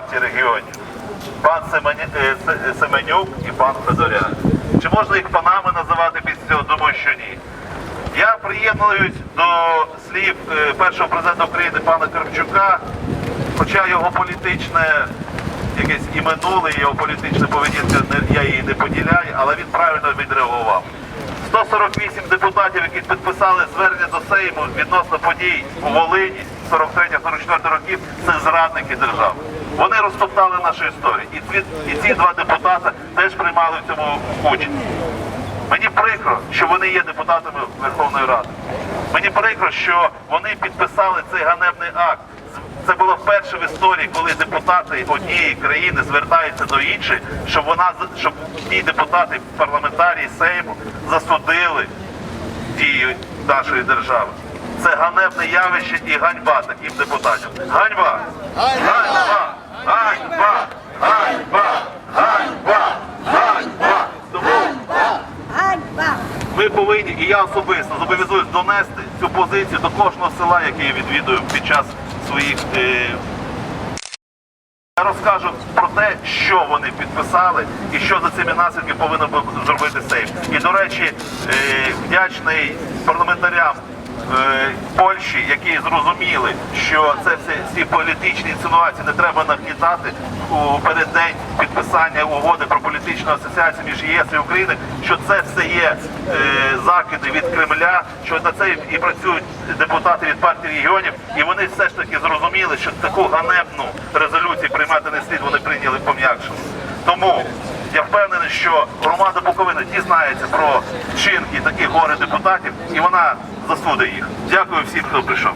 партії регіонів. Пан е, Се- Семенюк і пан Федоряк. Чи можна їх панами називати після цього? Думаю, що ні. Я приєднуюсь до слів е, першого президента України пана Кравчука, хоча його політичне якесь і минуле, його політична поведінка я її не поділяю, але він правильно відреагував. 148 депутатів, які підписали звернення до Сейму відносно подій у Волині 43-44 років, це зрадники держави. Вони розтоптали нашу історію. І ці, і ці два депутати теж приймали в цьому участь. Мені прикро, що вони є депутатами Верховної Ради. Мені прикро, що вони підписали цей ганебний акт. Це було вперше в історії, коли депутати однієї країни звертаються до іншої, щоб вона щоб ті депутати, парламентарії Сейму засудили дії нашої держави. Це ганебне явище і ганьба таким депутатам. Ганьба! Ганьба! Ганьба! Ганьба! Ганьба! Ганьба! Ганьба! ми повинні, і я особисто зобов'язуюсь донести цю позицію до кожного села, яке я відвідую під час своїх. Е... Я розкажу про те, що вони підписали і що за цими наслідки повинен зробити Сейм. І, до речі, е... вдячний парламентарям. Е, Польщі, які зрозуміли, що це все ці політичні інсинуації не треба нагнітати у переддень підписання угоди про політичну асоціацію між ЄС і Україною, що це все є е, закиди від Кремля, що на це і працюють депутати від партії регіонів, і вони все ж таки зрозуміли, що таку ганебну резолюцію приймати не слід, вони прийняли пом'якшено. Тому я впевнений, що громада Буковини дізнається про вчинки таких горе депутатів, і вона засудить їх. Дякую всім, хто прийшов.